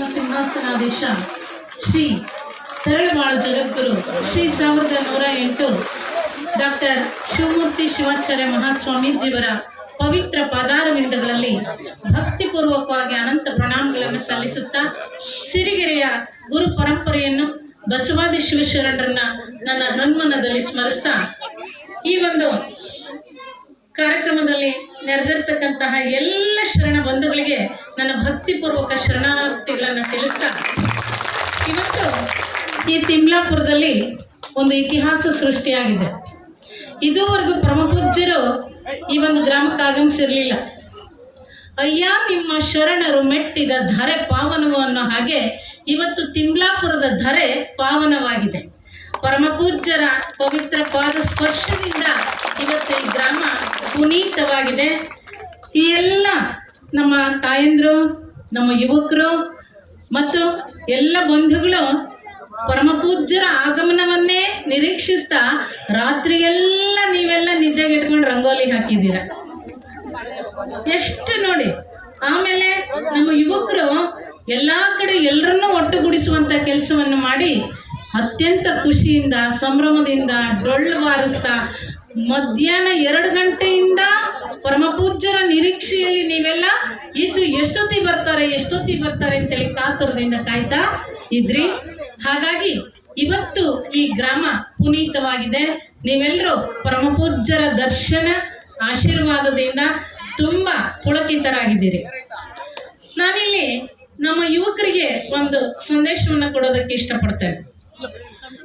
ನಮ್ಮ ಸಿಂಹಾಸನಾಧೀಶ ಶ್ರೀ ತರಳಬಾಳು ಜಗದ್ಗುರು ಶ್ರೀ ಸಾವಿರದ ನೂರ ಎಂಟು ಡಾಕ್ಟರ್ ಶಿವಮೂರ್ತಿ ಶಿವಾಚಾರ್ಯ ಮಹಾಸ್ವಾಮೀಜಿಯವರ ಪವಿತ್ರ ಪಾದಾರವಿಂದಗಳಲ್ಲಿ ಭಕ್ತಿಪೂರ್ವಕವಾಗಿ ಅನಂತ ಪ್ರಣಾಮಗಳನ್ನು ಸಲ್ಲಿಸುತ್ತಾ ಸಿರಿಗೆರೆಯ ಗುರು ಪರಂಪರೆಯನ್ನು ಬಸವಾದಿ ಶಿವಶರಣರನ್ನ ನನ್ನ ಹನುಮನದಲ್ಲಿ ಸ್ಮರಿಸ್ತಾ ಈ ಒಂದು ಕಾರ್ಯಕ್ರಮದಲ್ಲಿ ನೆರೆದಿರ್ತಕ್ಕಂತಹ ಎಲ್ಲ ಶರಣ ಬಂಧುಗಳಿಗೆ ನನ್ನ ಭಕ್ತಿಪೂರ್ವಕ ಶರಣಾರ್ಥಿಗಳನ್ನು ತಿಳಿಸ್ತಾ ಇವತ್ತು ಈ ತಿಮ್ಲಾಪುರದಲ್ಲಿ ಒಂದು ಇತಿಹಾಸ ಸೃಷ್ಟಿಯಾಗಿದೆ. ಇದುವರೆಗೂ ಪರಮಪೂಜ್ಯರು ಈ ಒಂದು ಗ್ರಾಮಕ್ಕೆ ಆಗಮಿಸಿರಲಿಲ್ಲ. ಅಯ್ಯ, ನಿಮ್ಮ ಶರಣರು ಮೆಟ್ಟಿದ ಧರೆ ಪಾವನವು ಅನ್ನೋ ಹಾಗೆ ಇವತ್ತು ತಿಮ್ಲಾಪುರದ ಧರೆ ಪಾವನವಾಗಿದೆ. ಪರಮಪೂಜ್ಯರ ಪವಿತ್ರ ಪಾದ ಸ್ಪರ್ಶದಿಂದ ಇವತ್ತು ಈ ಗ್ರಾಮ ಪುನೀತವಾಗಿದೆ. ಈ ಎಲ್ಲ ನಮ್ಮ ತಾಯಂದ್ರು, ನಮ್ಮ ಯುವಕರು ಮತ್ತು ಎಲ್ಲ ಬಂಧುಗಳು ಪರಮಪೂಜ್ಯರ ಆಗಮನವನ್ನೇ ನಿರೀಕ್ಷಿಸ್ತಾ ರಾತ್ರಿಯೆಲ್ಲ ನೀವೆಲ್ಲ ನಿದ್ದೆಗೆಟ್ಕೊಂಡು ರಂಗೋಲಿ ಹಾಕಿದ್ದೀರ. ಎಷ್ಟು ನೋಡಿ. ಆಮೇಲೆ ನಮ್ಮ ಯುವಕರು ಎಲ್ಲಾ ಕಡೆ ಎಲ್ಲರನ್ನೂ ಒಟ್ಟುಗೂಡಿಸುವಂತ ಕೆಲಸವನ್ನು ಮಾಡಿ ಅತ್ಯಂತ ಖುಷಿಯಿಂದ, ಸಂಭ್ರಮದಿಂದ, ಡೊಳ್ಳು ಬಾರಿಸ್ತಾ ಮಧ್ಯಾಹ್ನ ಎರಡು ಗಂಟೆಯಿಂದ ಪರಮಪೂಜ್ಯರ ನಿರೀಕ್ಷೆಯಲ್ಲಿ ನೀವೆಲ್ಲ ಇದ್ದು ಎಷ್ಟೊತ್ತಿ ಬರ್ತಾರೆ ಎಷ್ಟೊತ್ತಿ ಬರ್ತಾರೆ ಅಂತೇಳಿ ಕಾತುರದಿಂದ ಕಾಯ್ತಾ ಇದ್ರಿ. ಹಾಗಾಗಿ ಇವತ್ತು ಈ ಗ್ರಾಮ ಪುನೀತವಾಗಿದೆ. ನೀವೆಲ್ಲರೂ ಪರಮಪೂಜ್ಯರ ದರ್ಶನ ಆಶೀರ್ವಾದದಿಂದ ತುಂಬಾ ಪುಳಕಿತರಾಗಿದ್ದೀರಿ. ನಾನಿಲ್ಲಿ ನಮ್ಮ ಯುವಕರಿಗೆ ಒಂದು ಸಂದೇಶವನ್ನು ಕೊಡೋದಕ್ಕೆ ಇಷ್ಟಪಡ್ತೇನೆ.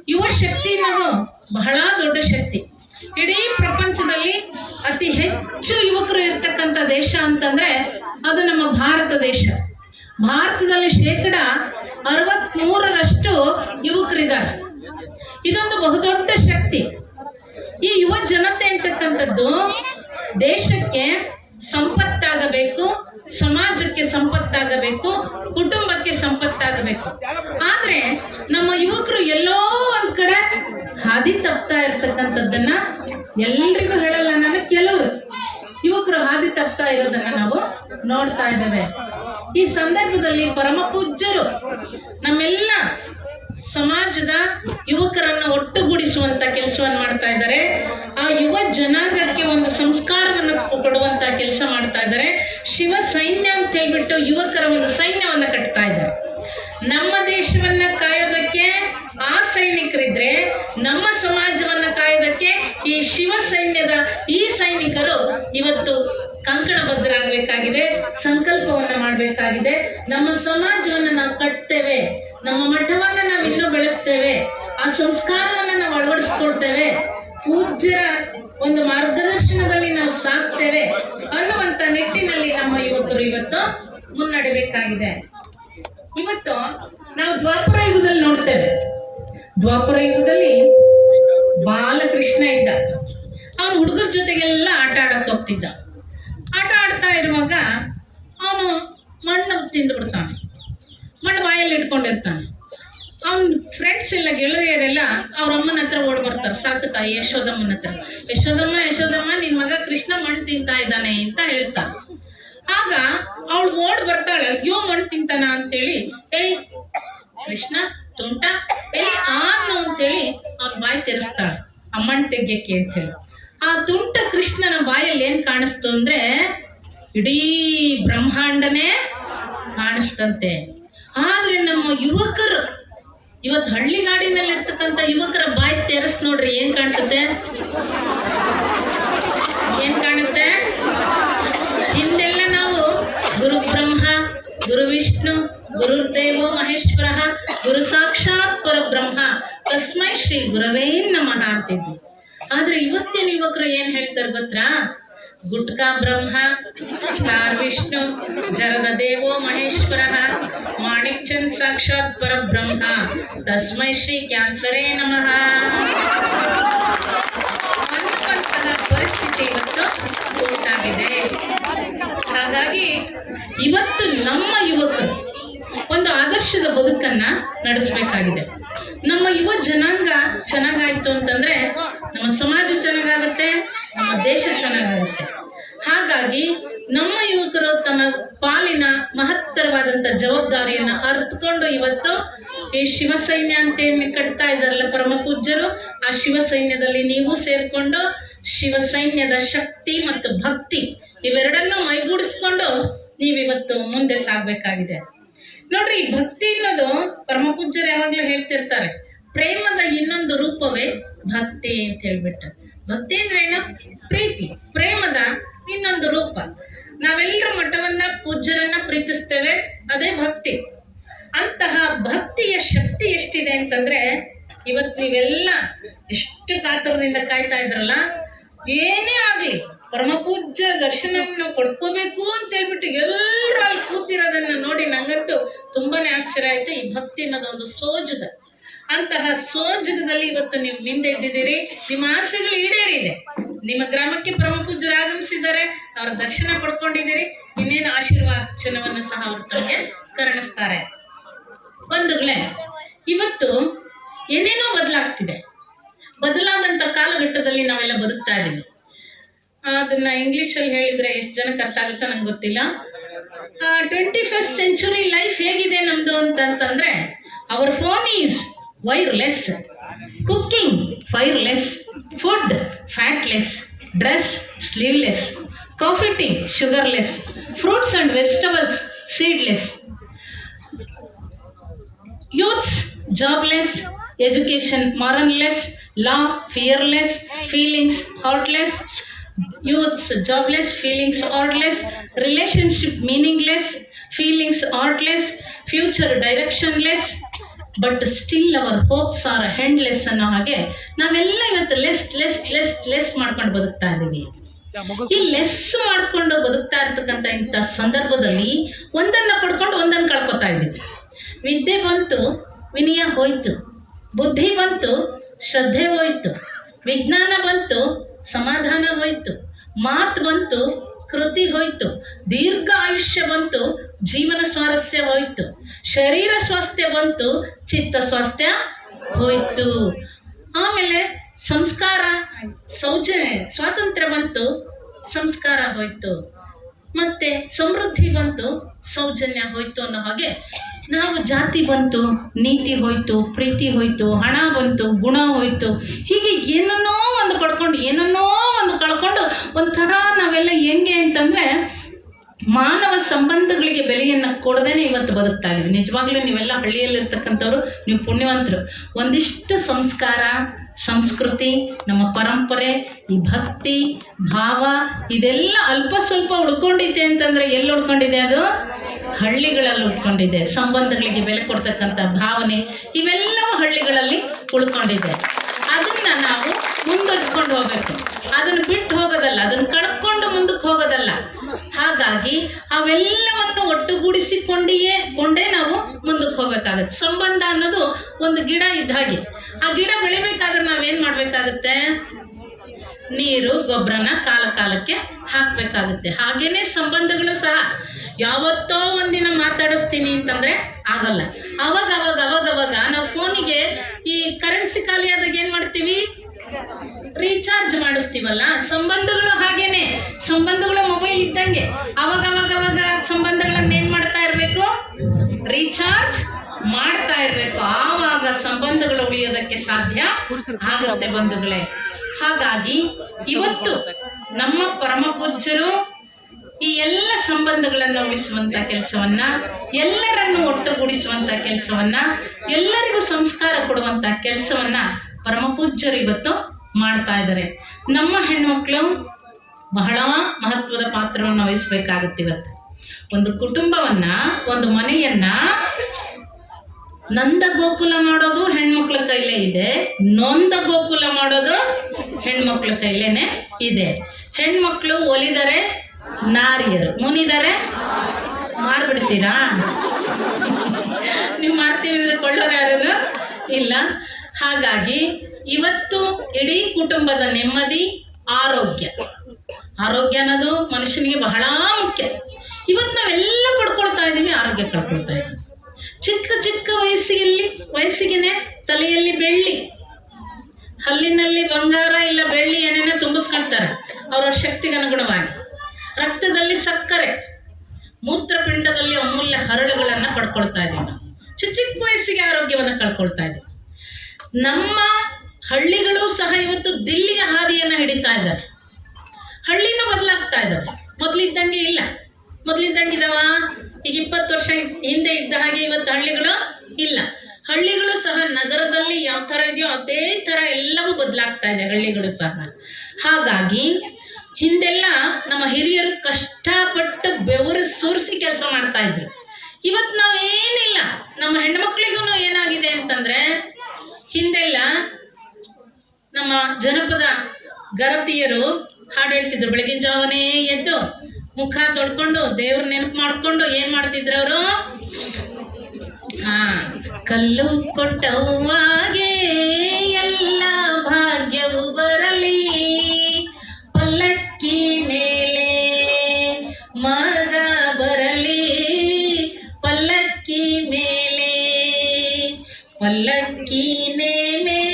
ಯುವ ಶಕ್ತಿ ನಾವು ಬಹಳ ದೊಡ್ಡ ಶಕ್ತಿ. ಇಡೀ ಪ್ರಪಂಚದಲ್ಲಿ ಅತಿ ಹೆಚ್ಚು ಯುವಕರು ಇರ್ತಕ್ಕಂಥ ದೇಶ ಅಂತಂದ್ರೆ ಅದು ನಮ್ಮ ಭಾರತ ದೇಶ. ಭಾರತದಲ್ಲಿ ಶೇಕಡ ಅರವತ್ಮೂರರಷ್ಟು ಯುವಕರಿದ್ದಾರೆ. ಇದೊಂದು ಬಹುದೊಡ್ಡ ಶಕ್ತಿ. ಈ ಯುವ ಜನತೆ ಅಂತಕ್ಕಂಥದ್ದು ದೇಶಕ್ಕೆ ಸಂಪತ್ತಾಗಬೇಕು ಸಮಾಜಕ್ಕೆ ಸಂಪತ್ತಾಗಬೇಕು, ಕುಟುಂಬಕ್ಕೆ ಸಂಪತ್ತಾಗಬೇಕು. ಆದ್ರೆ ನಮ್ಮ ಯುವಕರು ಎಲ್ಲೋ ಒಂದ್ ಕಡೆ ಹಾದಿ ತಪ್ತಾ ಇರ್ತಕ್ಕಂಥದ್ದನ್ನ ಎಲ್ರಿಗೂ ಹೇಳಲ್ಲ ನಾನು, ಕೆಲವರು. ಯುವಕರು ಹಾದಿ ತಪ್ತಾ ಇರೋದನ್ನ ನಾವು ನೋಡ್ತಾ ಇದ್ದೇವೆ. ಈ ಸಂದರ್ಭದಲ್ಲಿ ಪರಮ ಪೂಜ್ಯರು ನಮ್ಮೆಲ್ಲ ಸಮಾಜದ ಯುವಕರನ್ನು ಒಟ್ಟುಗೂಡಿಸುವಂತ ಕೆಲಸವನ್ನು ಮಾಡ್ತಾ ಇದ್ದಾರೆ. ಆ ಯುವ ಜನಾಂಗಕ್ಕೆ ಒಂದು ಸಂಸ್ಕಾರವನ್ನು ಕೊಡುವಂತ ಕೆಲಸ ಮಾಡ್ತಾ ಇದ್ದಾರೆ. ಶಿವ ಸೈನ್ಯ ಅಂತ ಹೇಳ್ಬಿಟ್ಟು ಯುವಕರ ಒಂದು ಸೈನ್ಯವನ್ನ ಕಟ್ತಾ ಇದ್ದಾರೆ. ನಮ್ಮ ದೇಶವನ್ನ ಕಾಯೋದಕ್ಕೆ ಆ ಸೈನಿಕರಿದ್ರೆ ನಮ್ಮ ಸಮಾಜವನ್ನ ಕಾಯೋದಕ್ಕೆ ಈ ಶಿವ ಸೈನ್ಯದ ಈ ಸೈನಿಕರು ಇವತ್ತು ಕಂಕಣಬದ್ಧರಾಗಬೇಕಾಗಿದೆ ಸಂಕಲ್ಪವನ್ನ ಮಾಡಬೇಕಾಗಿದೆ. ನಮ್ಮ ಸಮಾಜವನ್ನ ನಾವು ಕಟ್ತೇವೆ, ನಮ್ಮ ಮಠವನ್ನ ನಾವು ಇನ್ನೂ ಬೆಳೆಸ್ತೇವೆ, ಆ ಸಂಸ್ಕಾರವನ್ನ ನಾವು ಅಳವಡಿಸ್ಕೊಳ್ತೇವೆ. ಪೂಜ್ಯರ ಒಂದು ಮಾರ್ಗದರ್ಶನದಲ್ಲಿ ನಾವು ಸಾಕ್ತೇವೆ ಅನ್ನುವಂತ ನಿಟ್ಟಿನಲ್ಲಿ ನಮ್ಮ ಯುವಕರು ಇವತ್ತು ಮುನ್ನಡೆಯಬೇಕಾಗಿದೆ ಇವತ್ತು ನಾವು ದ್ವಾಪರ ಯುಗದಲ್ಲಿ ನೋಡ್ತೇವೆ. ದ್ವಾಪರ ಯುಗದಲ್ಲಿ ಬಾಲಕೃಷ್ಣ ಇದ್ದ. ಅವನು ಹುಡುಗರ ಜೊತೆಗೆಲ್ಲ ಆಟ ಆಡಕ್ ಹೋಗ್ತಿದ್ದ. ಆಟ ಆಡ್ತಾ ಇರುವಾಗ ಅವನು ಮಣ್ಣು ತಿಂದು ಬಿಡ್ತಾನೆ ಮಣ್ಣು ಬಾಯಲ್ಲಿ ಇಟ್ಕೊಂಡಿರ್ತಾನೆ. ಅವನ ಫ್ರೆಂಡ್ಸ್ ಎಲ್ಲ ಗೆಳೆಯರೆಲ್ಲ ಅವ್ರ ಅಮ್ಮನ ಹತ್ರ ಓಡ್ ಬರ್ತಾರೆ. ಸಾಕು ತಾಯಿ, ಯಶೋದಮ್ಮನ ಹತ್ರ. ಯಶೋದಮ್ಮ ಯಶೋದಮ್ಮ, ನಿನ್ ಮಗ ಕೃಷ್ಣ ಮಣ್ಣು ತಿಂತಾ ಇದ್ದಾನೆ ಅಂತ ಹೇಳ್ತಾರೆ ಆಗ ಅವಳು ಓಡ್ ಬರ್ತಾಳೆ, ಅಯ್ಯೋ ಮಣ್ಣು ತಿಂತಾನ ಅಂತೇಳಿ, ಏಯ್, ಕೃಷ್ಣ, ತುಂಟ, ಏಯ್ ಆನು ಅಂತೇಳಿ ಅವನ್ ಬಾಯಿ ತೆರೆಸ್ತಾಳೆ, ಅಮ್ಮನ್ ತೆಗ್ಯಕ್ಕೆ ಅಂತೇಳಿ. ಆ ತುಂಟ ಕೃಷ್ಣನ ಬಾಯಲ್ಲಿ ಏನ್ ಕಾಣಿಸ್ತು ಅಂದ್ರೆ, ಇಡೀ ಬ್ರಹ್ಮಾಂಡನೇ ಕಾಣಿಸ್ತಂತೆ. ಆದ್ರೆ ನಮ್ಮ ಯುವಕರು ಇವತ್ತು ಹಳ್ಳಿಗಾಡಿನಲ್ಲಿ ಇರ್ತಕ್ಕಂಥ ಯುವಕರ ಬಾಯಿ ತೆರೆಸ್ ನೋಡ್ರಿ, ಏನ್ ಕಾಣ್ತದೆ ಏನ್ ಕಾಣುತ್ತೆ? ಹಿಂದೆಲ್ಲ ನಾವು ಗುರು ಬ್ರಹ್ಮ, ಗುರು ವಿಷ್ಣು ಗುರುದೇವೋ ಮಹೇಶ್ವರ, ಗುರು ಸಾಕ್ಷಾತ್ ಪರಬ್ರಹ್ಮ ತಸ್ಮೈ ಶ್ರೀ ಗುರವೇ ನಮಃ ಆದ್ರೆ ಇವತ್ತಿನ ಯುವಕರು ಏನ್ ಹೇಳ್ತಾರೆ ಗೊತ್ತಾ? ಗುಟ್ಕಾ ಬ್ರಹ್ಮ ಸ್ಟಾರ್ ವಿಷ್ಣು ಜರದ ದೇವೋ ಮಹೇಶ್ವರ ಮಾಣಿಕ್ ಚಂದ್ ಸಾಕ್ಷಾತ್ ಪರಬ್ರಹ್ಮ, ತಸ್ಮೈ ಶ್ರೀ ಕ್ಯಾನ್ಸರೇ ನಮಃ. ಪರಿಸ್ಥಿತಿ ಇವತ್ತು ಉಂಟಾಗಿದೆ. ಹಾಗಾಗಿ ಇವತ್ತು ನಮ್ಮ ಯುವಕರು ಒಂದು ಆದರ್ಶದ ಬದುಕನ್ನ ನಡೆಸಬೇಕಾಗಿದೆ. ನಮ್ಮ ಯುವ ಜನಾಂಗ ಚೆನ್ನಾಗಾಯ್ತು ಅಂತಂದ್ರೆ ನಮ್ಮ ಸಮಾಜ ಚೆನ್ನಾಗಾಗುತ್ತೆ ನಮ್ಮ ದೇಶ ಚೆನ್ನಾಗಿರುತ್ತೆ ಹಾಗಾಗಿ ನಮ್ಮ ಯುವಕರು ತಮ್ಮ ಪಾಲಿನ ಮಹತ್ತರವಾದಂತ ಜವಾಬ್ದಾರಿಯನ್ನ ಅರ್ಥಕೊಂಡು ಇವತ್ತು ಈ ಶಿವಸೈನ್ಯ ಅಂತ ಕಟ್ತಾ ಇದ್ದಾರಲ್ಲ ಪರಮ ಪೂಜ್ಯರು, ಆ ಶಿವಸೈನ್ಯದಲ್ಲಿ ನೀವು ಸೇರ್ಕೊಂಡು ಶಿವಸೈನ್ಯದ ಶಕ್ತಿ ಮತ್ತು ಭಕ್ತಿ ಇವೆರಡನ್ನೂ ಮೈಗೂಡಿಸ್ಕೊಂಡು ನೀವಿವತ್ತು ಮುಂದೆ ಸಾಗ್ಬೇಕಾಗಿದೆ. ನೋಡ್ರಿ, ಭಕ್ತಿ ಅನ್ನೋದು ಪರಮ ಪೂಜ್ಯರು ಯಾವಾಗ್ಲೂ ಹೇಳ್ತಿರ್ತಾರೆ. ಪ್ರೇಮದ ಇನ್ನೊಂದು ರೂಪವೇ ಭಕ್ತಿ ಅಂತ ಹೇಳ್ಬಿಟ್ಟು. ಭಕ್ತಿ ಅಂದ್ರೆ ಏನು ಪ್ರೀತಿ, ಪ್ರೇಮದ ಇನ್ನೊಂದು ರೂಪ. ನಾವೆಲ್ಲರೂ ಮಠವನ್ನ ಪೂಜ್ಯರನ್ನ ಪ್ರೀತಿಸ್ತೇವೆ, ಅದೇ ಭಕ್ತಿ. ಅಂತಹ ಭಕ್ತಿಯ ಶಕ್ತಿ ಎಷ್ಟಿದೆ ಅಂತಂದ್ರೆ ಇವತ್ತು ನೀವೆಲ್ಲ ಎಷ್ಟು ಕಾತುರದಿಂದ ಕಾಯ್ತಾ ಇದ್ರಲ್ಲ, ಏನೇ ಆಗ್ಲಿ, ಪರಮ ಪೂಜ್ಯ ದರ್ಶನವನ್ನು ಪಡ್ಕೋಬೇಕು ಅಂತ ಹೇಳ್ಬಿಟ್ಟು ಎಲ್ಲರೂ ಅಲ್ಲಿ ಕೂತಿರೋದನ್ನ ನೋಡಿ ನಂಗಂತೂ ತುಂಬಾನೇ ಆಶ್ಚರ್ಯ ಆಯ್ತು. ಈ ಭಕ್ತಿ ಅನ್ನೋದು ಒಂದು ಸೋಜದ. ಅಂತಹ ಸೋಜಗದಲ್ಲಿ ಇವತ್ತು ನೀವು ಮುಂದೆ ಇದ್ದಿದ್ದೀರಿ ನಿಮ್ಮ ಆಸೆಗಳು ಈಡೇರಿದೆ. ನಿಮ್ಮ ಗ್ರಾಮಕ್ಕೆ ಪ್ರಮುಖ ಆಗಮಿಸಿದ್ದಾರೆ ಅವರ ದರ್ಶನ ಪಡ್ಕೊಂಡಿದ್ದೀರಿ. ಇನ್ನೇನು ಆಶೀರ್ವಾಚನವನ್ನು ಸಹ ಅವರು ತಮಗೆ ಕರುಣಿಸ್ತಾರೆ. ಬಂಧುಗಳೇ, ಇವತ್ತು ಏನೇನೋ ಬದಲಾಗ್ತಿದೆ. ಬದಲಾದಂತ ಕಾಲಘಟ್ಟದಲ್ಲಿ ನಾವೆಲ್ಲ ಬದುಕ್ತಾ ಇದ್ದೀವಿ. ಅದನ್ನ ಇಂಗ್ಲಿಷ್ ಅಲ್ಲಿ ಹೇಳಿದ್ರೆ ಎಷ್ಟು ಜನಕ್ಕೆ ಅರ್ಥ ಆಗುತ್ತೋ ನಂಗೆ ಗೊತ್ತಿಲ್ಲ. ಟ್ವೆಂಟಿ ಫಸ್ಟ್ ಸೆಂಚುರಿ ಲೈಫ್ ಹೇಗಿದೆ ನಮ್ದು ಅಂತಂತಂದ್ರೆ our phone is wireless, cooking, fireless, food, fatless, dress, sleeveless, coffee tea, sugarless, fruits and vegetables, seedless. Youths, jobless, education, moranless, law, fearless, feelings, heartless, youths, jobless, feelings, heartless, relationship, meaningless, feelings, heartless, future, directionless, but still our hopes are endless ಅನ್ನೋ ಹಾಗೆ ನಾವೆಲ್ಲ ಇವತ್ತು less less less less ಮಾಡ್ಕೊಂಡು ಬದುಕ್ತಾ ಇದ್ದೀವಿ. ಈ less ಮಾಡ್ಕೊಂಡು ಬದುಕ್ತಾ ಇರ್ತಕ್ಕಂಥ ಇಂಥ ಸಂದರ್ಭದಲ್ಲಿ ಒಂದನ್ನ ಪಡ್ಕೊಂಡು ಒಂದನ್ನ ಕಳ್ಕೊತಾ ಇದ್ದೀವಿ. ವಿದ್ಯೆ ಬಂತು ವಿನಯ ಹೋಯ್ತು. ಬುದ್ಧಿ ಬಂತು ಶ್ರದ್ಧೆ ಹೋಯ್ತು. ವಿಜ್ಞಾನ ಬಂತು ಸಮಾಧಾನ ಹೋಯ್ತು. ಮಾತು ಬಂತು ಕೃತಿ ಹೋಯ್ತು. ದೀರ್ಘ ಆಯುಷ್ಯ ಬಂತು ಜೀವನ ಸ್ವಾರಸ್ಯ ಹೋಯ್ತು. ಶರೀರ ಸ್ವಾಸ್ಥ್ಯ ಬಂತು, ಚಿತ್ತ ಸ್ವಾಸ್ಥ್ಯ ಹೋಯ್ತು. ಆಮೇಲೆ ಸಂಸ್ಕಾರ, ಸೌಜನ್ಯ, ಸ್ವಾತಂತ್ರ್ಯ ಬಂತು, ಸಂಸ್ಕಾರ ಹೋಯ್ತು. ಮತ್ತೆ ಸಮೃದ್ಧಿ ಬಂತು, ಸೌಜನ್ಯ ಹೋಯ್ತು ಅನ್ನೋ ಹಾಗೆ ನಾವು ಜಾತಿ ಬಂತು, ನೀತಿ ಹೋಯ್ತು, ಪ್ರೀತಿ ಹೋಯ್ತು, ಹಣ ಬಂತು, ಗುಣ ಹೋಯ್ತು. ಹೀಗೆ ಏನನ್ನೋ ಒಂದು ಪಡ್ಕೊಂಡು, ಏನನ್ನೋ ಒಂದು ಕಳ್ಕೊಂಡು ಒಂಥರ ನಾವೆಲ್ಲ ಹೆಂಗೆ ಅಂತಂದ್ರೆ ಮಾನವ ಸಂಬಂಧಗಳಿಗೆ ಬೆಲೆಯನ್ನು ಕೊಡದೇನೆ ಇವತ್ತು ಬದುಕ್ತಾ ಇದೀವಿ ನಿಜವಾಗ್ಲೂ ನೀವೆಲ್ಲ ಹಳ್ಳಿಯಲ್ಲಿರ್ತಕ್ಕಂಥವ್ರು, ನೀವು ಪುಣ್ಯವಂತರು. ಒಂದಿಷ್ಟು ಸಂಸ್ಕಾರ, ಸಂಸ್ಕೃತಿ, ನಮ್ಮ ಪರಂಪರೆ, ಈ ಭಕ್ತಿ, ಭಾವ, ಇದೆಲ್ಲ ಅಲ್ಪ ಸ್ವಲ್ಪ ಉಳ್ಕೊಂಡಿದೆ ಅಂತಂದ್ರೆ ಎಲ್ಲಿ ಉಳ್ಕೊಂಡಿದೆ ಅದು? ಹಳ್ಳಿಗಳಲ್ಲಿ ಉಳ್ಕೊಂಡಿದೆ. ಸಂಬಂಧಗಳಿಗೆ ಬೆಲೆ ಕೊಡ್ತಕ್ಕಂಥ ಭಾವನೆ ಇವೆಲ್ಲವೂ ಹಳ್ಳಿಗಳಲ್ಲಿ ಉಳ್ಕೊಂಡಿದೆ. ಅದನ್ನ ನಾವು ಮುಂದುವರಿಸ್ಕೊಂಡು ಹೋಗ್ಬೇಕು. ಅದನ್ನು ಬಿಟ್ಟು ಹೋಗೋದಲ್ಲ, ಅದನ್ನು ಕಳ್ಕೊಂಡು ಮುಂದಕ್ಕೆ ಹೋಗೋದಲ್ಲ. ಹಾಗಾಗಿ ಅವೆಲ್ಲವನ್ನು ಒಟ್ಟುಗೂಡಿಸಿಕೊಂಡಿಯೇ, ಕೊಂಡೇ ನಾವು ಮುಂದಕ್ಕೆ ಹೋಗಬೇಕಾಗತ್ತೆ. ಸಂಬಂಧ ಅನ್ನೋದು ಒಂದು ಗಿಡ ಇದ್ದ ಹಾಗೆ. ಆ ಗಿಡ ಬೆಳಿಬೇಕಾದ್ರೆ ನಾವೇನು ಮಾಡಬೇಕಾಗುತ್ತೆ? ನೀರು, ಗೊಬ್ಬರನ ಕಾಲ ಕಾಲಕ್ಕೆ ಹಾಕಬೇಕಾಗುತ್ತೆ. ಹಾಗೇನೆ ಸಂಬಂಧಗಳು ಸಹ. ಯಾವತ್ತೋ ಒಂದಿನ ಮಾತಾಡಿಸ್ತೀನಿ ಅಂತಂದ್ರೆ ಆಗಲ್ಲ. ಅವಾಗ ಅವಾಗ ಅವಾಗ ಅವಾಗ ನಾವು ಫೋನಿಗೆ ಈ ಕರೆನ್ಸಿ ಖಾಲಿ ಆದಾಗ ಏನ್ ಮಾಡ್ತೀವಿ? ರೀಚಾರ್ಜ್ ಮಾಡಿಸ್ತೀವಲ್ಲ? ಸಂಬಂಧಗಳು ಹಾಗೇನೆ. ಸಂಬಂಧಗಳು ಮೊಬೈಲ್ ಇದ್ದಂಗೆ. ಅವಾಗ ಅವಾಗ ಅವಾಗ ಸಂಬಂಧಗಳನ್ನ ಏನ್ ಮಾಡ್ತಾ ಇರ್ಬೇಕು? ರೀಚಾರ್ಜ್ ಮಾಡ್ತಾ ಇರ್ಬೇಕು. ಆವಾಗ ಸಂಬಂಧಗಳು ಉಳಿಯೋದಕ್ಕೆ ಸಾಧ್ಯ ಆಗುತ್ತೆ ಬಂಧುಗಳೇ. ಹಾಗಾಗಿ ಇವತ್ತು ನಮ್ಮ ಪರಮ ಪೂಜ್ಯರು ಈ ಎಲ್ಲ ಸಂಬಂಧಗಳನ್ನು ಉಳಿಸುವಂತ ಕೆಲಸವನ್ನ ಎಲ್ಲರನ್ನು ಒಟ್ಟುಗೂಡಿಸುವಂತ ಕೆಲಸವನ್ನ ಎಲ್ಲರಿಗೂ ಸಂಸ್ಕಾರ ಕೊಡುವಂತ ಕೆಲಸವನ್ನ ಪೂಜ್ಯರು ಇವತ್ತು ಮಾಡ್ತಾ ಇದ್ದಾರೆ. ನಮ್ಮ ಹೆಣ್ಮಕ್ಳು ಬಹಳ ಮಹತ್ವದ ಪಾತ್ರವನ್ನು ವಹಿಸ್ಬೇಕಾಗುತ್ತೆ ಇವತ್ತು. ಒಂದು ಕುಟುಂಬವನ್ನ, ಒಂದು ಮನೆಯನ್ನ ನಂದ ಗೋಕುಲ ಮಾಡೋದು ಹೆಣ್ಮಕ್ಳ ಕೈಲೇ ಇದೆ. ನೊಂದ ಗೋಕುಲ ಮಾಡೋದು ಹೆಣ್ಮಕ್ಳ ಕೈಲೇನೆ ಇದೆ. ಹೆಣ್ಮಕ್ಳು ಒಲಿದರೆ ನಾರಿಯರು, ಮುನಿದರೆ ಮಾರ್ಬಿಡ್ತೀರಾ? ನೀವು ಮಾಡ್ತೀವಿ ಅಂದ್ರೆ ಕೊಳ್ಳೋರು ಯಾರು ಇಲ್ಲ. ಹಾಗಾಗಿ ಇವತ್ತು ಇಡೀ ಕುಟುಂಬದ ನೆಮ್ಮದಿ, ಆರೋಗ್ಯ. ಆರೋಗ್ಯ ಅನ್ನೋದು ಮನುಷ್ಯನಿಗೆ ಬಹಳ ಮುಖ್ಯ. ಇವತ್ತು ನಾವೆಲ್ಲ ಪಡ್ಕೊಳ್ತಾ ಇದ್ದೀವಿ, ಆರೋಗ್ಯ ಕಳ್ಕೊಳ್ತಾ ಇದ್ದೀವಿ. ಚಿಕ್ಕ ಚಿಕ್ಕ ವಯಸ್ಸಿನಲ್ಲಿ ವಯಸ್ಸಿಗೆನೆ ತಲೆಯಲ್ಲಿ ಬೆಳ್ಳಿ. ಹಲ್ಲಿನಲ್ಲಿ ಬಂಗಾರ ಇಲ್ಲ ಬೆಳ್ಳಿ ಏನೇನೋ ತುಂಬಿಸ್ಕೊಳ್ತಾರೆ ಅವರ ಶಕ್ತಿಗೆ ಅನುಗುಣವಾಗಿ. ರಕ್ತದಲ್ಲಿ ಸಕ್ಕರೆ. ಮೂತ್ರಪಿಂಡದಲ್ಲಿ ಅಮೂಲ್ಯ ಹರಳುಗಳನ್ನು ಪಡ್ಕೊಳ್ತಾ ಇದ್ದೀವಿ ಚಿಕ್ಕ ಚಿಕ್ಕ ವಯಸ್ಸಿಗೆ ಆರೋಗ್ಯವನ್ನು ಕಳ್ಕೊಳ್ತಾ ಇದ್ದೀವಿ. ನಮ್ಮ ಹಳ್ಳಿಗಳು ಸಹ ಇವತ್ತು ದಿಲ್ಲಿಯ ಹಾದಿಯನ್ನ ಹಿಡಿತಾ ಇದ್ದಾರೆ. ಹಳ್ಳಿನ ಬದಲಾಗ್ತಾ ಇದ್ದಾವೆ ಮೊದಲಿದ್ದಂಗೆ ಇಲ್ಲ. ಮೊದಲಿದ್ದಂಗೆ ಇದಾವ ಈಗ ಇಪ್ಪತ್ತು ವರ್ಷ ಹಿಂದೆ ಇದ್ದ ಹಾಗೆ ಇವತ್ತು ಹಳ್ಳಿಗಳು ಇಲ್ಲ. ಹಳ್ಳಿಗಳು ಸಹ ನಗರದಲ್ಲಿ ಯಾವ ಥರ ಇದೆಯೋ ಅದೇ ಥರ ಎಲ್ಲವೂ ಬದಲಾಗ್ತಾ ಇದೆ ಹಳ್ಳಿಗಳು ಸಹ. ಹಾಗಾಗಿ ಹಿಂದೆಲ್ಲ ನಮ್ಮ ಹಿರಿಯರು ಕಷ್ಟಪಟ್ಟು ಬೆವರು ಸುರಿಸಿ ಕೆಲಸ ಮಾಡ್ತಾ ಇದ್ರು. ಇವತ್ತು ನಾವೇನಿಲ್ಲ. ನಮ್ಮ ಹೆಣ್ಮಕ್ಳಿಗೂ ಏನಾಗಿದೆ ಅಂತಂದ್ರೆ, ಹಿಂದೆಲ್ಲ ನಮ್ಮ ಜನಪದ ಗರತಿಯರು ಹಾಡು ಹೇಳ್ತಿದ್ರು. ಬೆಳಗಿನ ಜಾವನೇ ಎದ್ದು ಮುಖ ತೊಡ್ಕೊಂಡು ದೇವ್ರ ನೆನಪು ಮಾಡ್ಕೊಂಡು ಏನ್ ಮಾಡ್ತಿದ್ರು ಅವರು? ಹಾ, ಕಲ್ಲು ಕೊಟ್ಟವಾಗೆ ಎಲ್ಲ ಭಾಗ್ಯವು ಬರಲಿ. ಪಲ್ಲಕ್ಕಿ ಮೇಲೆ ಮಗ ಬರಲಿ. ಪಲ್ಲಕ್ಕಿ ಮೇಲೆ ಪಲ್ಲಕ್ಕಿನೇ ಮೇಲೆ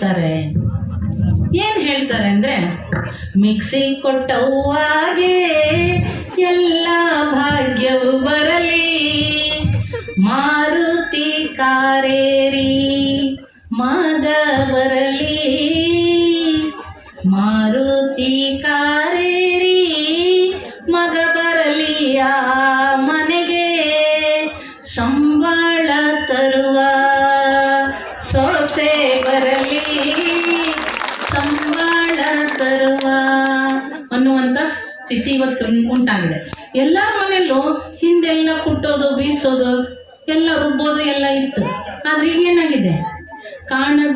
ಹೇಳ್ತಾರೆ? ಏನ್ ಹೇಳ್ತಾರೆ ಅಂದ್ರೆ, ಮಿಕ್ಸಿ ಕೊಟ್ಟವಾಗೆ ಎಲ್ಲ ಭಾಗ್ಯವು ಬರಲಿ. ಮಾರುತಿ ಕಾರೇರಿ ಮಗ ಬರಲಿ. ಮಾರುತಿ ಕಾರೇರಿ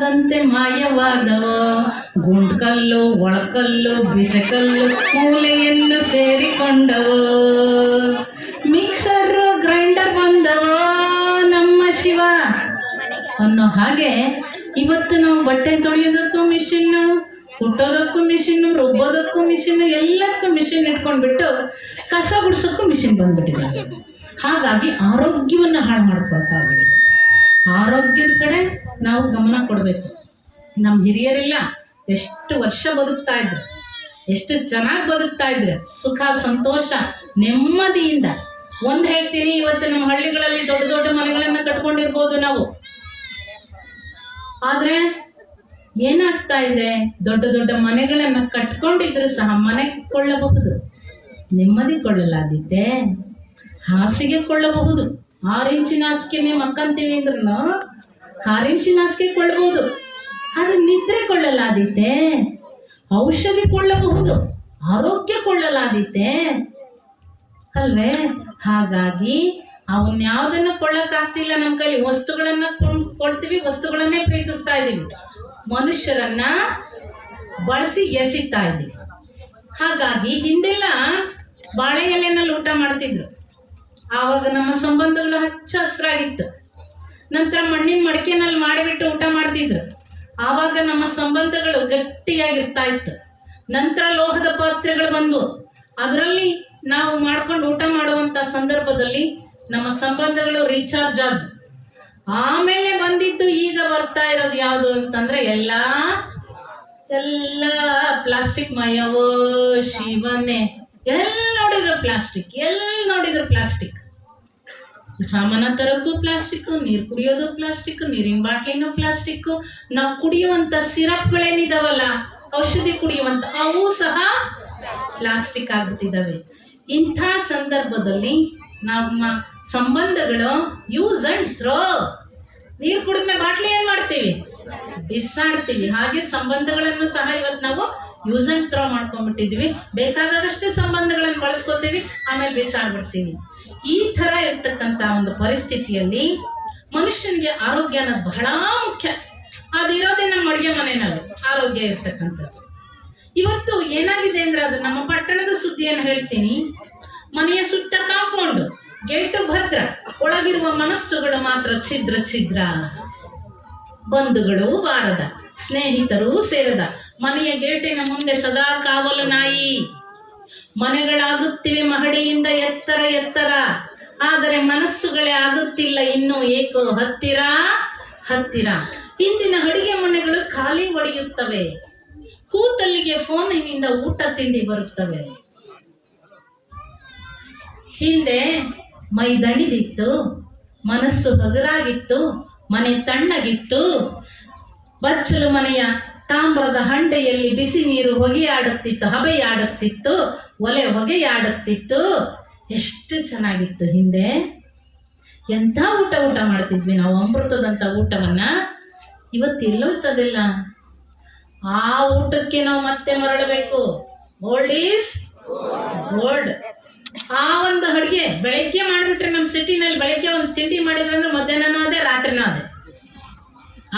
ಕಾಣದಂತೆ ಮಾಯವಾದವ ಗುಂಡ್ಕಲ್ಲು, ಒಳಕಲ್ಲು, ಬಿಸಕಲ್ಲು ಮೂಲೆಯನ್ನು ಸೇರಿಕೊಂಡವ. ಮಿಕ್ಸರ್ ಗ್ರೈಂಡರ್ ಬಂದವ ನಮ್ಮ ಶಿವ. ಅನ್ನೋ ಹಾಗೆ ಇವತ್ತು ನಾವು ಬಟ್ಟೆ ತೊಳೆಯೋದಕ್ಕೂ ಮಿಷಿನ್ನು ಹುಟ್ಟೋದಕ್ಕೂ ಮಿಷಿನ್ನು ರುಬ್ಬೋದಕ್ಕೂ ಮಿಷಿನ್ನು ಎಲ್ಲದಕ್ಕೂ ಮಿಷಿನ್ ಇಟ್ಕೊಂಡ್ಬಿಟ್ಟು ಕಸ ಗುಡ್ಸೋಕ್ಕೂ ಮಿಷಿನ್ ಬಂದ್ಬಿಟ್ಟಿದ್ದಾರೆ. ಹಾಗಾಗಿ ಆರೋಗ್ಯವನ್ನು ಹಾಳು ಮಾಡ್ಕೊಳ್ತಾ ಇದ್ದೀವಿ. ಆರೋಗ್ಯದ ಕಡೆ ನಾವು ಗಮನ ಕೊಡಬೇಕು. ನಮ್ಮ ಹಿರಿಯರೆಲ್ಲ ಎಷ್ಟು ವರ್ಷ ಬದುಕ್ತಾ ಇದ್ರು, ಎಷ್ಟು ಚೆನ್ನಾಗಿ ಬದುಕ್ತಾ ಇದ್ರು, ಸುಖ, ಸಂತೋಷ, ನೆಮ್ಮದಿಯಿಂದ. ಒಂದು ಹೇಳ್ತೀನಿ, ಇವತ್ತು ನಮ್ಮ ಹಳ್ಳಿಗಳಲ್ಲಿ ದೊಡ್ಡ ದೊಡ್ಡ ಮನೆಗಳನ್ನು ಕಟ್ಕೊಂಡಿರ್ಬೋದು ನಾವು. ಆದ್ರೆ ಏನಾಗ್ತಾ ಇದೆ? ದೊಡ್ಡ ದೊಡ್ಡ ಮನೆಗಳನ್ನ ಕಟ್ಕೊಂಡಿದ್ರು ಸಹ ಮನೆ ಕೊಳ್ಳಬಹುದು. ನೆಮ್ಮದಿ ಕೊಳ್ಳಲಾದಿತ್ತೆ ಹಾಸಿಗೆ ಕೊಳ್ಳಬಹುದು. ಆರು ಇಂಚಿನ ಹಾಸಿಗೆ ಮಕ್ಕಂತೀವಿ ಅಂದ್ರೂ ಹಾಸಿಗೆ ಕೊಳ್ಳಬಹುದು. ಆದ್ರೆ ನಿದ್ರೆ ಕೊಳ್ಳಲಾದಿತ್ತೆ ಔಷಧಿ ಕೊಳ್ಳಬಹುದು. ಆರೋಗ್ಯ ಕೊಳ್ಳಲಾದಿತ್ತೆ ಅಲ್ವೇ? ಹಾಗಾಗಿ ಅವನ್ ಯಾವ್ದನ್ನ ಕೊಳ್ಳಕ್ಕಾಗ್ತಿಲ್ಲ ನಮ್ಮ ಕೈಲಿ. ವಸ್ತುಗಳನ್ನ ಕೊಳ್ತೀವಿ ವಸ್ತುಗಳನ್ನೇ ಪ್ರೀತಿಸ್ತಾ ಇದ್ದೀವಿ. ಮನುಷ್ಯರನ್ನ ಬಳಸಿ ಎಸಿತಾ ಇದ್ದೀವಿ. ಹಾಗಾಗಿ ಹಿಂದೆಲ್ಲ ಬಾಳೆ ಎಲೆನಲ್ಲಿ ಊಟ ಮಾಡ್ತಿದ್ರು. ಆವಾಗ ನಮ್ಮ ಸಂಬಂಧಗಳು ಹಚ್ಚ ಹಸ್ರಾಗಿತ್ತು. ನಂತರ ಮಣ್ಣಿನ ಮಡಿಕೆನಲ್ಲಿ ಮಾಡಿಬಿಟ್ಟು ಊಟ ಮಾಡ್ತಿದ್ರು. ಆವಾಗ ನಮ್ಮ ಸಂಬಂಧಗಳು ಗಟ್ಟಿಯಾಗಿರ್ತಾ ಇತ್ತು. ನಂತರ ಲೋಹದ ಪಾತ್ರೆಗಳು ಬಂದವು. ಅದರಲ್ಲಿ ನಾವು ಮಾಡ್ಕೊಂಡು ಊಟ ಮಾಡುವಂತ ಸಂದರ್ಭದಲ್ಲಿ ನಮ್ಮ ಸಂಬಂಧಗಳು ರೀಚಾರ್ಜ್ ಆದವು. ಆಮೇಲೆ ಬಂದಿದ್ದು ಈಗ ಬರ್ತಾ ಇರೋದು ಯಾವುದು ಅಂತಂದ್ರೆ ಎಲ್ಲ ಎಲ್ಲ ಪ್ಲಾಸ್ಟಿಕ್ ಮಯವೋ ಶಿವನೇ. ಎಲ್ಲಿ ನೋಡಿದ್ರು ಪ್ಲಾಸ್ಟಿಕ್, ಎಲ್ಲಿ ನೋಡಿದ್ರು ಪ್ಲಾಸ್ಟಿಕ್. ಸಾಮಾನ ತರೋದು ಪ್ಲಾಸ್ಟಿಕ್, ನೀರು ಕುಡಿಯೋದು ಪ್ಲಾಸ್ಟಿಕ್, ನೀರಿನ ಬಾಟ್ಲಿನೂ ಪ್ಲಾಸ್ಟಿಕ್. ನಾವು ಕುಡಿಯುವಂತ ಸಿರಪ್ಗಳೇನಿದಾವಲ್ಲ, ಔಷಧಿ ಕುಡಿಯುವಂತ ಅವು ಸಹ ಪ್ಲಾಸ್ಟಿಕ್ ಆಗ್ಬಿಟ್ಟಿದ್ದಾವೆ ಇಂಥ ಸಂದರ್ಭದಲ್ಲಿ ನಮ್ಮ ಸಂಬಂಧಗಳು ಯೂಸ್ ಅಂಡ್ ಥ್ರೋ ನೀರು ಕುಡಿದ್ಮೇಲೆ ಬಾಟ್ಲಿ ಏನ್ ಮಾಡ್ತೀವಿ? ಬಿಸಾಡ್ತೀವಿ. ಹಾಗೆ ಸಂಬಂಧಗಳನ್ನು ಸಹ ಇವತ್ತು ನಾವು ಯೂಸ್ ಅಂಡ್ ಥ್ರೋ ಮಾಡ್ಕೊಂಡ್ಬಿಟ್ಟಿದ್ವಿ. ಬೇಕಾದಾಗಷ್ಟೇ ಸಂಬಂಧಗಳನ್ನು ಬಳಸ್ಕೊತೀವಿ, ಆಮೇಲೆ ಬಿಸಾಡ್ಬಿಡ್ತೀವಿ. ಈ ಥರ ಇರ್ತಕ್ಕಂಥ ಒಂದು ಪರಿಸ್ಥಿತಿಯಲ್ಲಿ ಮನುಷ್ಯನಿಗೆ ಆರೋಗ್ಯನ ಬಹಳ ಮುಖ್ಯ. ಅದಿರೋದೇ ನಮ್ಮ ಅಡುಗೆ ಮನೆಯಲ್ಲಿ, ಆರೋಗ್ಯ ಇರ್ತಕ್ಕಂಥದ್ದು. ಇವತ್ತು ಏನಾಗಿದೆ ಅಂದ್ರೆ ಅದು ನಮ್ಮ ಪಟ್ಟಣದ ಸುದ್ದಿಯನ್ನು ಹೇಳ್ತೀನಿ. ಮನೆಯ ಸುತ್ತ ಕಾಕೊಂಡು ಗೇಟು ಭದ್ರ, ಒಳಗಿರುವ ಮನಸ್ಸುಗಳು ಮಾತ್ರ ಛಿದ್ರ ಛಿದ್ರ. ಬಂಧುಗಳು ಬಾರದ, ಸ್ನೇಹಿತರು ಸೇರದ, ಮನೆಯ ಗೇಟಿನ ಮುಂದೆ ಸದಾ ಕಾವಲು ನಾಯಿ. ಮನೆಗಳಾಗುತ್ತಿವೆ ಮಹಡಿಯಿಂದ ಎತ್ತರ ಎತ್ತರ. ಆದರೆ ಮನಸ್ಸುಗಳೇ ಆಗುತ್ತಿಲ್ಲ, ಇನ್ನು ಏಕೋ ಹತ್ತಿರ ಹತ್ತಿರ. ಇಂದಿನ ಅಡಿಗೆ ಮನೆಗಳು ಖಾಲಿ ಒಡೆಯುತ್ತವೆ. ಕೂತಲ್ಲಿಗೆ ಫೋನಿನಿಂದ ಊಟ ತಿಂಡಿ ಬರುತ್ತವೆ. ಹಿಂದೆ ಮೈ ದಣಿದಿತ್ತು, ಮನಸ್ಸು ಹಗುರಾಗಿತ್ತು, ಮನೆ ತಣ್ಣಗಿತ್ತು. ಬಚ್ಚಲು ಮನೆಯ ತಾಮ್ರದ ಹಂಡೆಯಲ್ಲಿ ಬಿಸಿ ನೀರು ಹೊಗೆಯಾಡುತ್ತಿತ್ತು, ಹಬೆಯಾಡುತ್ತಿತ್ತು, ಒಲೆ ಹೊಗೆಯಾಡುತ್ತಿತ್ತು. ಎಷ್ಟು ಚೆನ್ನಾಗಿತ್ತು ಹಿಂದೆ. ಎಂಥ ಊಟ ಊಟ ಮಾಡ್ತಿದ್ವಿ ನಾವು ಅಮೃತದಂಥ ಊಟವನ್ನ. ಇವತ್ತು ಎಲ್ಲೋಯ್ತದಿಲ್ಲ ಆ ಊಟಕ್ಕೆ ನಾವು ಮತ್ತೆ ಮರಳಬೇಕು. ಓಲ್ಡ್ ಈಸ್ ಓಲ್ಡ್ ಆ ಒಂದು ಅಡುಗೆ ಬೆಳಗ್ಗೆ ಮಾಡಿಬಿಟ್ರೆ ನಮ್ಮ ಸಿಟಿನಲ್ಲಿ ಬೆಳಗ್ಗೆ ಒಂದು ತಿಂಡಿ ಮಾಡಿದ್ರೆ ಮಧ್ಯಾಹ್ನನೂ ಅದೇ, ರಾತ್ರಿನೂ ಅದೇ.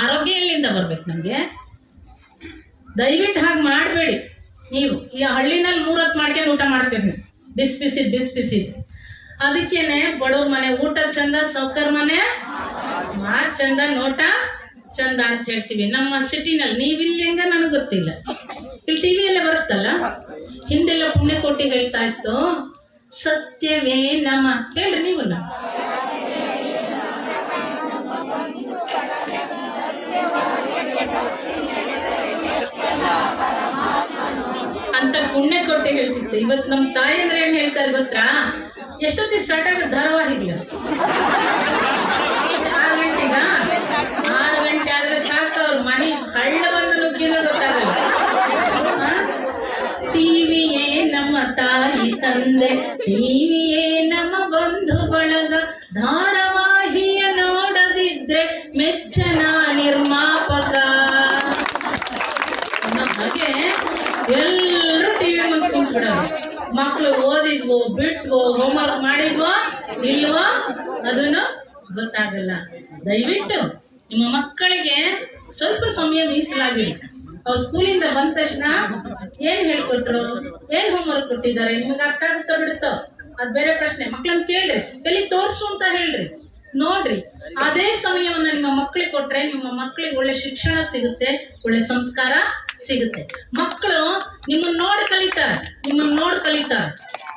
ಆರೋಗ್ಯ ಎಲ್ಲಿಂದ ಬರ್ಬೇಕು ನಮಗೆ? ದಯವಿಟ್ಟು ಹಾಗೆ ಮಾಡಬೇಡಿ. ನೀವು ಈ ಹಳ್ಳಿನಲ್ಲಿ ಮೂರತ್ತು ಮಾಡ್ಕೊಂಡು ಊಟ ಮಾಡ್ತೀರಿ ಬಿಸ್ ಬಿಸಿ ಬಿಸಿದ್ ಬಿಸಿ ಬಿಸಿದ್. ಅದಕ್ಕೇನೆ ಬಡವ್ರ ಮನೆ, ಊಟ ಚಂದ, ಸೌಕರ್ ಮನೆ ಮಾ ಚಂದ, ನೋಟ ಚಂದ ಅಂತ ಹೇಳ್ತೀವಿ. ನಮ್ಮ ಸಿಟಿನಲ್ಲಿ ನೀವಿಲ್ಲಿ ಹೆಂಗ ನನಗೆ ಗೊತ್ತಿಲ್ಲ. ಇಲ್ಲಿ ಟಿ ವಿಯಲ್ಲೇ ಬರುತ್ತಲ್ಲ? ಹಿಂದೆಲ್ಲ ಪುಣ್ಯಕೋಟಿ ಹೇಳ್ತಾ ಇತ್ತು, ಸತ್ಯವೇ ನಮ. ಹೇಳ್ರಿ ನೀವು ಅಂತ ಪುಣ್ಯ ಕೊಟ್ಟು ಹೇಳ್ತಿತ್ತು. ಇವತ್ತು ನಮ್ಮ ತಾಯಿ ಅಂದ್ರೆ ಏನ್ ಹೇಳ್ತಾರೆ ಗೊತ್ತಾ? ಎಷ್ಟೊತ್ತಿಗೆ ಸ್ಟಾರ್ಟ್ ಆಗೋದು? ಧಾರಾವಾಹಿಗಳು. ಆರು ಗಂಟೆಗ? ಆರು ಗಂಟೆ ಆದ್ರೆ ಸಾಕು ಅವ್ರ. ಮನೆ ಕಳ್ಳ ಬಂದು ನುಗ್ಗಿರೋ ಗೊತ್ತಾಗಲ್ಲ. ಟಿವಿಯೇ ನಮ್ಮ ತಾಯಿ ತಂದೆ. ಟಿವಿಯೇ ನಮ್ಮ ಬಂಧು ಬಳಗ. ಮಕ್ಕಳು ಓದಿದ್ವೋ, ಬಿಟ್ವೋ ಹೋಮ್ವರ್ಕ್ ಮಾಡಿದ್ವೋ, ಇಲ್ವೋ, ಅದನ್ನು ಗೊತ್ತಾಗಲ್ಲ. ದಯವಿಟ್ಟು ನಿಮ್ಮ ಮಕ್ಕಳಿಗೆ ಸ್ವಲ್ಪ ಸಮಯ ಮೀಸಲಾಗಿ. ಅವ್ರು ಸ್ಕೂಲಿಂದ ಬಂದ ತಕ್ಷಣ ಏನ್ ಹೇಳ್ಕೊಟ್ರು? ಏನ್ ಹೋಮ್ವರ್ಕ್ ಕೊಟ್ಟಿದ್ದಾರೆ? ನಿಮ್ಗೆ ಅರ್ಥ ಆಗುತ್ತೋ ಬಿಡುತ್ತೋ? ಅದ್ ಬೇರೆ ಪ್ರಶ್ನೆ. ಮಕ್ಳನ್ನ ಕೇಳ್ರಿ. ಎಲ್ಲಿ ತೋರ್ಸು ಅಂತ ಹೇಳ್ರಿ. ನೋಡ್ರಿ. ಅದೇ ಸಮಯವನ್ನ ನಿಮ್ಮ ಮಕ್ಕಳಿಗೆ ಕೊಟ್ರೆ ನಿಮ್ಮ ಮಕ್ಕಳಿಗೆ ಒಳ್ಳೆ ಶಿಕ್ಷಣ ಸಿಗುತ್ತೆ, ಒಳ್ಳೆ ಸಂಸ್ಕಾರ ಸಿಗುತ್ತೆ. ಮಕ್ಕಳು ನಿಮ್ಮನ್ನ ನೋಡಿ ಕಲಿತಾರೆ. ನಿಮ್ಮನ್ನ ನೋಡಿ ಕಲಿತಾರೆ.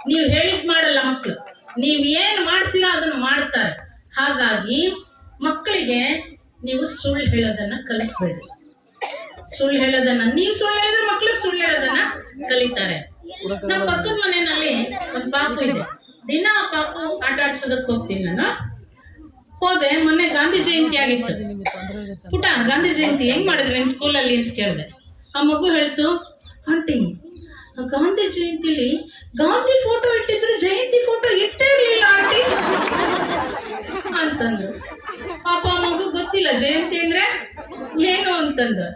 ನೀವು ಹೇಳಿದ್ ಮಾಡಲ್ಲ ಮಕ್ಕಳು ನೀವು ಏನ್ ಮಾಡ್ತೀರೋ ಅದನ್ನ ಮಾಡ್ತಾರೆ. ಹಾಗಾಗಿ ಮಕ್ಕಳಿಗೆ ನೀವು ಸುಳ್ಳು ಹೇಳೋದನ್ನ ಕಲಿಸ್ಬೇಡಿ. ಸುಳ್ಳು ಹೇಳೋದನ್ನ, ನೀವು ಸುಳ್ಳು ಹೇಳಿದ್ರೆ ಮಕ್ಕಳು ಸುಳ್ಳು ಹೇಳೋದನ್ನ ಕಲಿತಾರೆ. ನಮ್ಮ ಪಕ್ಕದ ಮನೆಯಲ್ಲಿ ಒಂದು ಪಾಪು ಇದೆ. ದಿನ ಪಾಪು ಆಟ ಆಡ್ಸೋದಕ್ಕೆ ಹೋಗ್ತೀನಿ ನಾನು. ಹೋದೆ, ಮೊನ್ನೆ ಗಾಂಧಿ ಜಯಂತಿ ಆಗಿತ್ತು. ಪುಟ, ಗಾಂಧಿ ಜಯಂತಿ ಹೆಂಗ್ ಮಾಡಿದ್ವಿ ಸ್ಕೂಲಲ್ಲಿ ಅಂತ ಕೇಳಿದೆ. ಆ ಮಗು ಹೇಳ್ತು, ಆಂಟಿ, ಗಾಂಧಿ ಜಯಂತಿಲಿ ಗಾಂಧಿ ಫೋಟೋ ಇಟ್ಟಿದ್ರು ಜಯಂತಿ ಫೋಟೋ ಇಟ್ಟೇ ಇರ್ಲಿಲ್ಲ, ಆಂಟಿ. ಅಂತಂದ್ರು ಪಾಪ ಮಗು ಗೊತ್ತಿಲ್ಲ, ಜಯಂತಿ ಅಂದ್ರೆ ಏನು ಅಂತಂದು.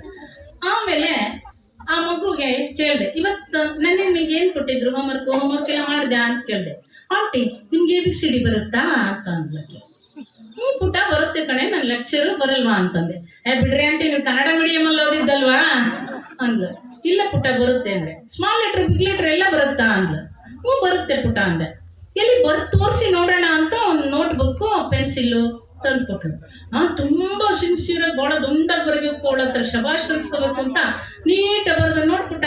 ಆಮೇಲೆ ಆ ಮಗುಗೆ ಕೇಳಿದೆ, ಇವತ್ತು ನೆನ್ನೆ ನಿಮ್ಗೆ ಏನ್ ಕೊಟ್ಟಿದ್ರು? ಹೋಮ್ವರ್ಕ್ ಹೋಮ್ವರ್ಕ್ ಎಲ್ಲ ಮಾಡಿದೆ ಅಂತ ಕೇಳಿದೆ. ಆಂಟಿ, ನಿಮ್ಗೆ ಎ ಬಿ ಸಿ ಡಿ ಬರುತ್ತಾ? ಅಂತ ಅಂದ್ಲಕ್ಕೆ ಹ್ಞೂ ಪುಟ ಬರುತ್ತೆ ಕಣೆ ನನ್ನ ಲೆಕ್ಚರ್ ಬರಲ್ವಾ ಅಂತಂದೆ. ಏ ಬಿಡ್ರಿ ಆಂಟಿ, ನೀವು ಕನ್ನಡ ಮೀಡಿಯಂ ಅಲ್ಲಿ ಓದಿದ್ದಲ್ವಾ? ಅಂದ್ಲು. ಇಲ್ಲ ಪುಟ್ಟ, ಬರುತ್ತೆ ಅಂದ್ರೆ ಸ್ಮಾಲ್ ಲೆಟರ್ ಬಿಗ್ ಲೆಟರ್ ಎಲ್ಲ ಬರುತ್ತಾ ಅಂದ್ಲು. ಹ್ಞೂ, ಬರುತ್ತೆ ಪುಟ ಅಂದೆ. ಎಲ್ಲಿ ಬರ್, ತೋರಿಸಿ ನೋಡೋಣ ಅಂತ ಒಂದು ನೋಟ್ ಬುಕ್ಕು ಪೆನ್ಸಿಲ್ಲು ತಂದು ಕೊಟ್ಟರು. ನಾನು ತುಂಬಾ ಸಿನ್ಸಿಯರಾಗಿ ಭಾಳ ದುಂಡಾಗಿ ಬರಬೇಕು ಅವಳ ಹತ್ರ ಶಬಾಷ್ ಅನ್ಸ್ಕೋಬೇಕು ಅಂತ ನೀಟಾಗಿ ಬರೆದು ನೋಡ್ಬಿಟ್ಟ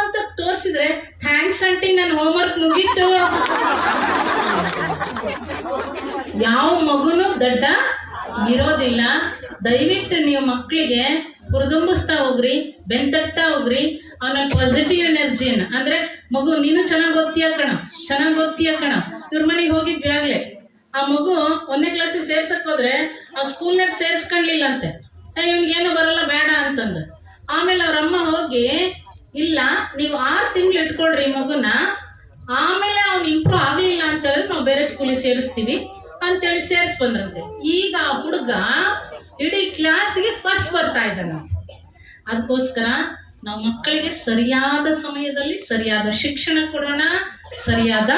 ಅಂತ ತೋರಿಸಿದ್ರೆ ಥ್ಯಾಂಕ್ಸ್ ಆಂಟಿ ನನ್ನ ಹೋಮ್ವರ್ಕ್ ಮುಗೀತು. ಯಾವ ಮಗುನೂ ದಡ್ಡ ಇರೋದಿಲ್ಲ. ದಯವಿಟ್ಟು ನೀವು ಮಕ್ಕಳಿಗೆ ಹುರಿದುಂಬಿಸ್ತಾ ಹೋಗ್ರಿ, ಬೆಂತಟ್ತಾ ಹೋಗ್ರಿ, ಅವನ ಪಾಸಿಟಿವ್ ಎನರ್ಜಿನ ಅಂದ್ರೆ, ಮಗು, ನೀನು ಚೆನ್ನಾಗಿ ಓದ್ತೀಯ ಕಣ? ಚೆನ್ನಾಗಿ ಓದ್ತೀಯ ಕಣ? ಇವ್ರ ಮನೆಗೆ ಹೋಗಿದ್ವಿ ಆಗ್ಲೆ. ಆ ಮಗು ಒಂದನೇ ಕ್ಲಾಸಿಗೆ ಸೇರ್ಸಕ್ ಹೋದ್ರೆ, ಆ ಸ್ಕೂಲ್ನಾಗ ಸೇರ್ಸ್ಕೊಂಡ್ಲಿಲ್ಲ ಅಂತೆ ಇವ್ನಿಗೇನು ಬರಲ್ಲ, ಬೇಡ ಅಂತಂದು. ಆಮೇಲೆ ಅವ್ರ ಅಮ್ಮ ಹೋಗಿ, ಇಲ್ಲ, ನೀವು ಆರು ತಿಂಗಳು ಇಟ್ಕೊಳ್ರಿ ಮಗುನ. ಆಮೇಲೆ ಅವ್ನು ಇಂಪ್ರೂವ್ ಆಗಲಿಲ್ಲ ಅಂತ ಹೇಳಿದ್ರೆ ನಾವು ಬೇರೆ ಸ್ಕೂಲಿಗೆ ಸೇರಿಸ್ತೀವಿ ಅಂತೇಳಿ ಸೇರಿಸ್ ಬಂದ್ರಂತೆ. ಈಗ ಆ ಹುಡುಗ ಇಡೀ ಕ್ಲಾಸಿಗೆ ಫಸ್ಟ್ ಬರ್ತಾ ಇದ್ದಾನೆ. ಅದಕ್ಕೋಸ್ಕರ ನಾವು ಮಕ್ಕಳಿಗೆ ಸರಿಯಾದ ಸಮಯದಲ್ಲಿ ಸರಿಯಾದ ಶಿಕ್ಷಣ ಕೊಡೋಣ, ಸರಿಯಾದ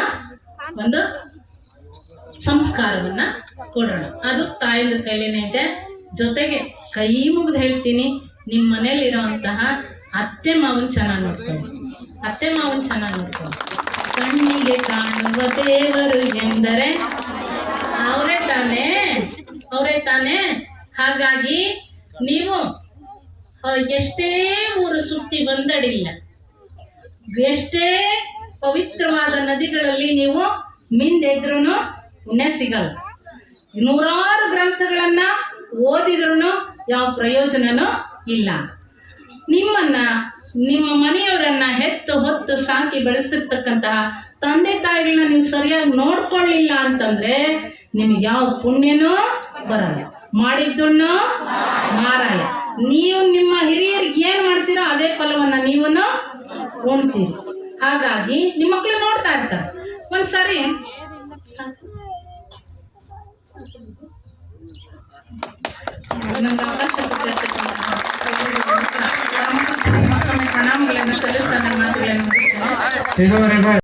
ಒಂದು ಸಂಸ್ಕಾರವನ್ನ ಕೊಡೋಣ. ಅದು ತಾಯಿದ ಕೈಲೇನೆ ಇದೆ. ಜೊತೆಗೆ ಕೈ ಮುಗಿದು ಹೇಳ್ತೀನಿ ನಿಮ್ಮ ಮನೇಲಿ ಇರುವಂತಹ ಅತ್ತೆ ಮಾವನ್ ಚೆನ್ನಾಗಿ ನೋಡ್ಕೊಳ್ಳಿ. ಅತ್ತೆ ಮಾವನ್ ಚೆನ್ನಾಗಿ ನೋಡ್ಕೊಳ್ಳಿ. ಕಣ್ಣಿಗೆ ಕಾಣುವ ದೇವರು ಎಂದರೆ ಅವರೇ ತಾನೇ? ಅವರೇ ತಾನೇ? ಹಾಗಾಗಿ ನೀವು ಎಷ್ಟೇ ಊರು ಸುತ್ತಿ ಬಂದಡಿಲ್ಲ, ಎಷ್ಟೇ ಪವಿತ್ರವಾದ ನದಿಗಳಲ್ಲಿ ನೀವು ಮಿಂದೆದ್ರೂ ಪುಣ್ಯ ಸಿಗಲ್ಲ ನೂರಾರು ಗ್ರಂಥಗಳನ್ನ ಓದಿದ್ರು ಯಾವ ಪ್ರಯೋಜನನೂ ಇಲ್ಲ. ನಿಮ್ಮನ್ನ, ನಿಮ್ಮ ಮನೆಯವರನ್ನ ಹೆತ್ತು ಹೊತ್ತು ಸಾಕಿ ಬೆಳೆಸಿರ್ತಕ್ಕಂತಹ ತಂದೆ ತಾಯಿಗಳನ್ನ ನೀವು ಸರಿಯಾಗಿ ನೋಡ್ಕೊಳ್ಳಿಲ್ಲ ಅಂತಂದ್ರೆ ನಿಮ್ಗೆ ಯಾವ ಪುಣ್ಯನೂ ಬರಲ್ಲ. ಮಾಡಿದ್ದನ್ನು ಮಾರಾಯ. ನೀವು ನಿಮ್ಮ ಹಿರಿಯರಿಗೆ ಏನ್ ಮಾಡ್ತೀರೋ ಅದೇ ಫಲವನ್ನ ನೀವು ಉಣ್ತೀರಿ. ಹಾಗಾಗಿ ನಿಮ್ಮ ಮಕ್ಕಳು ನೋಡ್ತಾ ಇರ್ತಾರೆ. ಒಂದ್ಸರಿ. ನಮ್ಗೆ ಅವಕಾಶ ಪ್ರಣಾಮಗಳನ್ನು ಸಲ್ಲಿಸ್ತಾ ನನ್ನ ಮಾತುಗಳನ್ನು